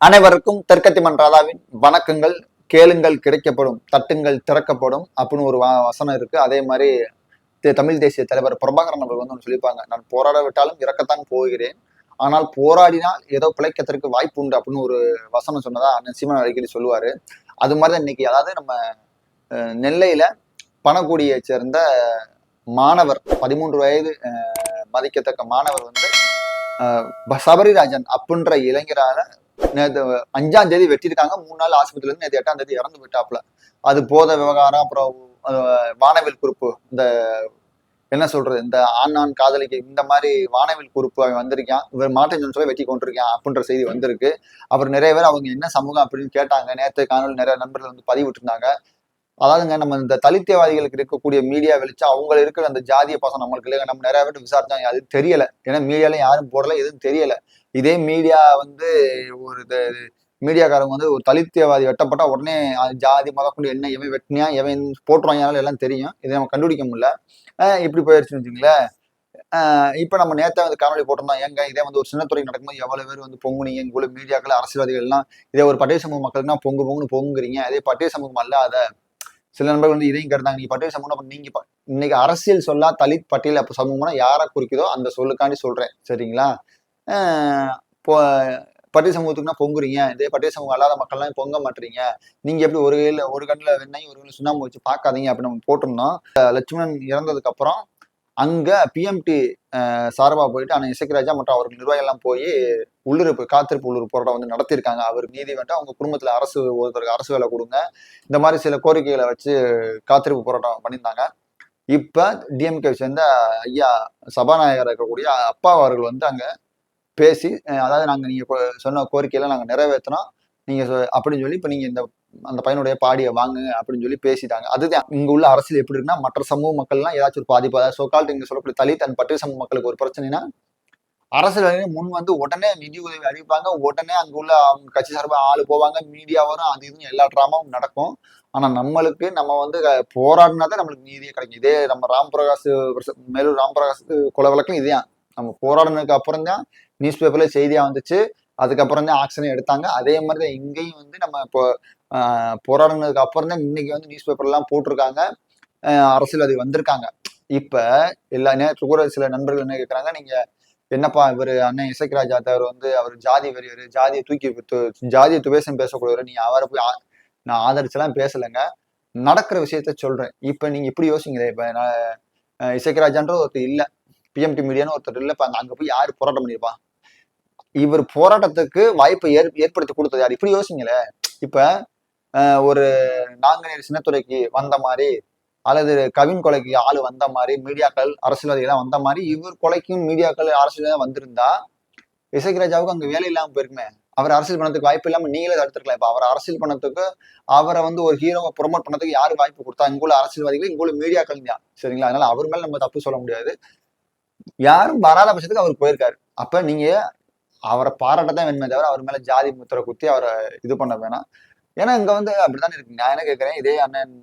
அனைவருக்கும் தெற்கத்தி மன்றாதாவின் வணக்கங்கள். கேளுங்கள் கிடைக்கப்படும் தட்டுங்கள் திறக்கப்படும் அப்படின்னு ஒரு வ- வசனம் இருக்கு. அதே மாதிரி தமிழ் தேசிய தலைவர் பிரபாகரன் அவர்கள் வந்து சொல்லிப்பாங்க சொல்லியிருப்பாங்க. நான் போராட விட்டாலும் இறக்கத்தான் போகிறேன். ஆனால் போராடினால் ஏதோ பிழைக்கத்திற்கு வாய்ப்பு உண்டு அப்படின்னு ஒரு வசனம் சொன்னதா அண்ணன் சீமன் அடிக்கடி சொல்லுவாரு. அது மாதிரி தான் இன்னைக்கு அதாவது நம்ம நெல்லையில பணக்குடியை சேர்ந்த மாணவர் பதிமூன்று வயது அஹ், மதிக்கத்தக்க மாணவர் வந்து சபரிராஜன் அப்படின்ற இளைஞரால நேத்து அஞ்சாம் தேதி வெட்டியிருக்காங்க. மூணு நாள் ஆஸ்பத்திரியில இருந்து நேற்று எட்டாம் தேதி இறந்து விட்டாப்புல அது போத விவகாரம் அப்புறம் வானவில் குறிப்பு. இந்த என்ன சொல்றது? இந்த ஆண் ஆண் காதலிக்கு இந்த மாதிரி வானவில் குறிப்பு அவன் வந்திருக்கான். இவர் மாட்டேன் சொல்லி வெட்டி கொண்டிருக்கான் அப்படின்ற செய்தி வந்திருக்கு. அப்புறம் நிறைய பேர் அவங்க என்ன சமூகம் அப்படின்னு கேட்டாங்க. நேற்று காணொலி நிறைய நண்பர்கள் வந்து பதிவிட்டு இருந்தாங்க அதாவதுங்க நம்ம இந்த தலித்தியவாதிகளுக்கு இருக்கக்கூடிய மீடியா வெளிச்சா அவங்க இருக்கிற அந்த ஜாதிய பாசம் நம்மளுக்கு இல்லைங்க. நம்ம நிறைய பேர் விசாரிச்சாங்க அது தெரியல. ஏன்னா மீடியால யாரும் போடல எதுவும் தெரியல. இதே மீடியா வந்து ஒரு இது- மீடியாக்காரங்க வந்து ஒரு தலித்தியவாதி வெட்டப்பட்டா உடனே ஜாதி மதம் கொண்டு என்ன எவன் வெட்டினியா எவன் போட்டுருவாங்க எல்லாம் தெரியும். இதை நம்ம கண்டுபிடிக்க முடியல. இப்படி போயிடுச்சுன்னு வச்சுங்களேன் இப்போ நம்ம நேத்தே வந்து காணொலி போட்டிருந்தோம். எங்க இதே வந்து ஒரு சின்னத்துறை நடக்கும்போது எவ்வளவு பேர் வந்து பொங்குனீங்க? எங்க உள்ள மீடியாக்கள் அரசியல்வாதிகள் எல்லாம் இதே ஒரு பட்டியல் சமூக மக்களுக்குனா பொங்கு பொங்குன்னு பொங்குறீங்க. அதே பட்டியல் சமூகம் அல்லாத சில நண்பர்கள் வந்து இதையும் கேட்டாங்க நீங்க பட்டியல் சமூகம் நீங்க இன்னைக்கு அரசியல் சொல்லா தலித் பட்டியல் அப்ப சமூகம்னா யாரை குறிக்குதோ அந்த சொல்லுக்காண்டி சொல்றேன். சரிங்களா? இப்போ பட்டியல் சமூகத்துக்குனா பொங்குறீங்க. இதே பட்டியல் சமூகம் அல்லாத மக்கள்லாம் பொங்க மாட்டுறீங்க நீங்க எப்படி ஒரு கையில ஒரு கண்ணில் வெண்ணையும் ஒரு கண்ணில் சுண்ணாம்பு வச்சு பார்க்காதீங்க அப்படின்னு நம்ம போட்டிருந்தோம். லட்சுமணன் இறந்ததுக்கு அப்புறம் அங்கே பிஎம்டி சார்பாக போயிட்டு அண்ணன் இசைக்கராஜா மற்றும் அவர்கள் நிர்வாகிகள்லாம் போய் உள்ளிருப்பு காத்திருப்பு உள்ளூர் போராட்டம் வந்து நடத்தியிருக்காங்க. அவருக்கு நீதி வேண்டாம் அவங்க குடும்பத்தில் அரசு ஒருத்தருக்கு அரசு வேலை கொடுங்க. இந்த மாதிரி சில கோரிக்கைகளை வச்சு காத்திருப்பு போராட்டம் பண்ணியிருந்தாங்க. இப்போ டிஎம்கே சேர்ந்த ஐயா சபாநாயகர் இருக்கக்கூடிய அப்பா அவர்கள் வந்து அங்கே பேசி அதாவது நாங்கள் நீங்கள் சொன்ன கோரிக்கையெல்லாம் நாங்கள் நிறைவேற்றினோம் நீங்கள் சொ- அப்படின்னு சொல்லி இப்போ நீங்கள் இந்த அந்த பையனுடைய பாடியை வாங்க அப்படின்னு சொல்லி பேசிட்டாங்க. அதுதான் இங்க உள்ள அரசியல் எப்படி இருக்குன்னா மற்ற சமூக மக்கள்லாம் ஏதாச்சும் ஒரு பாதிப்பு அதாவது சோகால்ட் இங்க சொல்லக்கூடிய தலித் அண்ட் பட்டியல் சமூக மக்களுக்கு ஒரு பிரச்சனைனா அரசியல் முன் வந்து உடனே நிதி உதவி அறிவிப்பாங்க உடனே அங்க உள்ள அவங்க கட்சி சார்பாக ஆளு போவாங்க. மீடியா வரும் அது இதுன்னு எல்லா ட்ராமாவும் நடக்கும். ஆனா நம்மளுக்கு நம்ம வந்து க- போராடினா தான் நம்மளுக்கு நீதியே கிடைக்கும். இதே நம்ம ராம் பிரகாஷ் மேலூர் ராம் பிரகாஷ் கொலை வழக்கம் இதுதான். நம்ம போராடினதுக்கு அப்புறம் தான் நியூஸ் பேப்பர்ல செய்தியா வந்துச்சு. அதுக்கப்புறம் தான் ஆக்ஷனே எடுத்தாங்க. அதே மாதிரி தான் இங்கேயும் வந்து நம்ம இப்போ போராடினதுக்கு அப்புறம் தான் இன்னைக்கு வந்து நியூஸ் பேப்பர்லாம் போட்டிருக்காங்க. அரசியல்வாதி வந்திருக்காங்க. இப்போ எல்லா நேற்று கூட சில நண்பர்கள் என்ன கேட்குறாங்க நீங்கள் என்னப்பா இவர் அண்ணன் இசைக்கராஜா தேவர் வந்து அவர் ஜாதி வெறியவர் ஜாதியை தூக்கி ஜாதியை துவேஷம் பேசக்கூடியவர் நீ அவரை போய் நான் ஆதரிச்செல்லாம் பேசலைங்க. நடக்கிற விஷயத்த சொல்கிறேன் இப்போ நீங்கள் இப்படி யோசிங்களே இப்போ நான் அஹ், இசைக்கராஜான்ற ஒருத்தர் இல்லை. பிஎம்டி மீடியான்னு ஒருத்தர் இல்லை. இப்போ அங்கே போய் யார் போராட்டம் பண்ணிருப்பான் இவர் போராட்டத்துக்கு வாய்ப்பை ஏற் ஏற்படுத்தி கொடுத்தது யார்? இப்படி யோசிங்களேன் இப்போ ஒரு நாங்குநேரி சின்னத்துறைக்கு வந்த மாதிரி அல்லது கவின் கொலைக்கு ஆளு வந்த மாதிரி மீடியாக்கள் அரசியல்வாதிகள் வந்த மாதிரி இவர் கொலைக்கும் மீடியாக்கள் அரசியல் வந்திருந்தா இசைக்கிராஜாவுக்கு அங்க வேலை இல்லாம போயிருக்குமே. அவர் அரசியல் பண்ணதுக்கு வாய்ப்பு இல்லாம நீங்களே தடுத்துருக்கலாம். இப்ப அவர் அரசியல் பண்ணதுக்கு அவரை வந்து ஒரு ஹீரோவை ப்ரொமோட் பண்ணதுக்கு யாரு வாய்ப்பு கொடுத்தா இங்குள்ள அரசியல்வாதிகள் இங்குள்ள மீடியாக்கள் தான். சரிங்களா? அதனால அவர் மேல நம்ம தப்பு சொல்ல முடியாது. யாரும் வராத பட்சத்துக்கு அவர் போயிருக்காரு. அப்ப நீங்க அவரை பாராட்டத்தான் வேணுமே தவிர அவர் மேல ஜாதி முத்திரை குத்தி அவரை இது பண்ண வேணாம். ஏன்னா இங்க வந்து அப்படித்தானே இருக்கு? நான் என்ன கேட்கிறேன் இதே அண்ணன்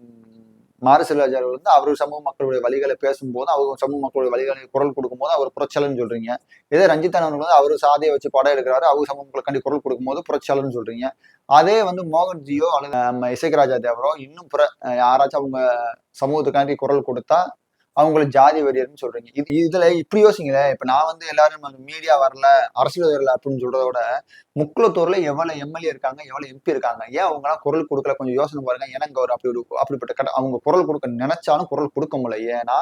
மாரசிலாஜர் வந்து அவர் சமூக மக்களுடைய வழிகளை பேசும்போது அவர் சமூக மக்களுடைய வழிகளை குரல் கொடுக்கும்போது அவர் புரட்சலன்னு சொல்றீங்க. இதே ரஞ்சித் அண்ணன் வந்து அவர் சாதியை வச்சு படம் எடுக்கிறாரு அவர் சமூக மக்களுக்காண்டி குரல் கொடுக்கும்போது புரட்சலன்னு சொல்றீங்க. அதே வந்து மோகன்ஜியோ அல்லது நம்ம இசைக்கராஜா தேவரோ இன்னும் புற யாராச்சும் அவங்க சமூகத்துக்காண்டி குரல் கொடுத்தா அவங்களுக்கு ஜாதி வெறியர்னு சொல்றீங்க. இது இதுல இப்படி யோசிங்களேன் இப்ப நான் வந்து எல்லாரும் மீடியா வரல அரசியல் வரல அப்படின்னு சொல்றத விட முக்குளத்தூர்ல எவ்வளவு எம்எல்ஏ இருக்காங்க எவ்வளவு எம்பி இருக்காங்க? ஏன் அவங்க எல்லாம் குரல் கொடுக்கல? கொஞ்சம் யோசனை பாருங்க. ஏன்னா ஒரு அப்படி ஒரு அப்படிப்பட்ட கட்ட அவங்க குரல் கொடுக்க நினைச்சாலும் குரல் கொடுக்க முடியல. ஏன்னா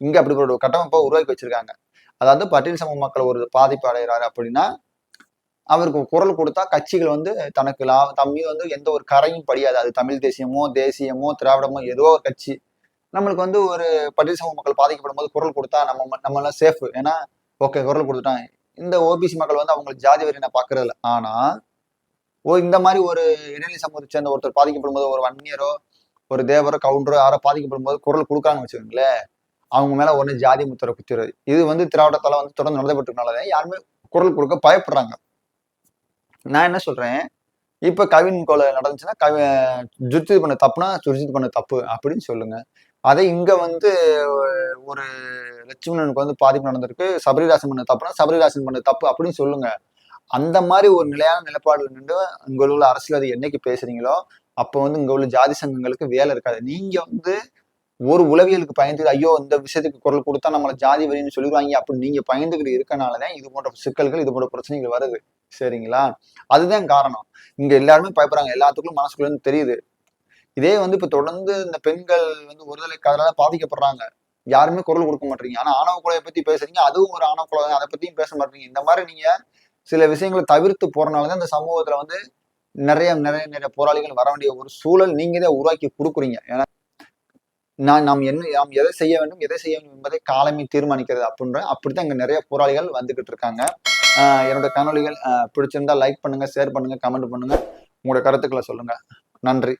இங்க அப்படிப்பட்ட ஒரு கட்டமைப்பை உருவாக்கி வச்சிருக்காங்க. அதாவது பட்டியல் சமூக மக்கள் ஒரு பாதிப்பு அடைகிறாரு அப்படின்னா அவருக்கு குரல் கொடுத்தா கட்சிகள் வந்து தனக்கு லா தம்மி வந்து எந்த ஒரு கரையும் படியாது. அது தமிழ் தேசியமோ தேசியமோ திராவிடமோ ஏதோ ஒரு கட்சி. நம்மளுக்கு வந்து ஒரு பட்டியல் சமூக மக்கள் பாதிக்கப்படும் போது குரல் கொடுத்தா நம்ம நம்ம எல்லாம் சேஃப் ஏன்னா ஓகே குரல் கொடுத்துட்டான் இந்த ஓபிசி மக்கள் வந்து அவங்களுக்கு ஜாதி வரி நான் பாக்குறது இல்லை. ஆனா ஓ இந்த மாதிரி ஒரு இடைநிலை சமூகத்தை சேர்ந்த ஒருத்தர் பாதிக்கப்படும் போது ஒரு வன்னியரோ ஒரு தேவரோ கவுண்டரோ யாரோ பாதிக்கப்படும் போது குரல் கொடுக்காங்கன்னு வச்சுக்கோங்களேன் அவங்க மேல ஒண்ணு ஜாதி முத்திரை குத்திடுறது இது வந்து திராவிடத்தால வந்து தொடர்ந்து நடந்துபட்டுனாலதான் யாருமே குரல் கொடுக்க பயப்படுறாங்க. நான் என்ன சொல்றேன்? இப்ப கவின் கொலை நடந்துச்சுன்னா கவி ஜுர்ஜித் பண்ண தப்புனா சுர்ஜித் பண்ண தப்பு அப்படின்னு சொல்லுங்க. அதே இங்க வந்து ஒரு லட்சுமணனுக்கு வந்து பாதிப்பு நடந்திருக்கு. சபரிராசன் பண்ண தப்புனா சபரிராசன் பண்ண தப்பு அப்படின்னு சொல்லுங்க. அந்த மாதிரி ஒரு நிலையான நிலைப்பாடுல நின்று இங்க உள்ள அரசியல்வாதி என்னைக்கு பேசுறீங்களோ அப்போ வந்து இங்க உள்ள ஜாதி சங்கங்களுக்கு வேலை இருக்காது. நீங்க வந்து ஒரு உளவியலுக்கு பயந்து ஐயோ இந்த விஷயத்துக்கு குரல் கொடுத்தா நம்மள ஜாதி வரின்னு சொல்லிடுவாங்க அப்படின்னு நீங்க பயந்துகிட்டு இருக்கனாலதான் இது போன்ற சிக்கல்கள் இது போன்ற பிரச்சனைகள் வருது. சரிங்களா? அதுதான் காரணம். இங்க எல்லாருமே பயப்படுறாங்க. எல்லாத்துக்கும் மனசுக்குள்ள தெரியுது. இதே வந்து இப்ப தொடர்ந்து இந்த பெண்கள் வந்து ஒருதலை காதலால பாதிக்கப்படுறாங்க. யாருமே குரல் கொடுக்க மாட்டீங்க ஆனா ஆணவ கொலையை பத்தி பேசுறீங்க. அதுவும் ஒரு ஆணவ கொலை தான் அதை பத்தியும் பேச மாட்டீங்க இந்த மாதிரி நீங்க சில விஷயங்களை தவிர்த்து போறனாலதான் இந்த சமூகத்துல வந்து நிறைய நிறைய நிறைய போராளிகள் வர வேண்டிய ஒரு சூழல் நீங்க தான் உருவாக்கி கொடுக்குறீங்க. ஏன்னா நான் நாம் என்ன நாம் எதை செய்ய வேண்டும் எதை செய்ய வேண்டும் என்பதை காலமே தீர்மானிக்கிறது அப்படின்ற அப்படித்தான் இங்க நிறைய போராளிகள் வந்துகிட்டு இருக்காங்க. என்னோட காணொளிகள் பிடிச்சிருந்தா லைக் பண்ணுங்க ஷேர் பண்ணுங்க கமெண்ட் பண்ணுங்க. உங்களோட கருத்துக்களை சொல்லுங்க. நன்றி.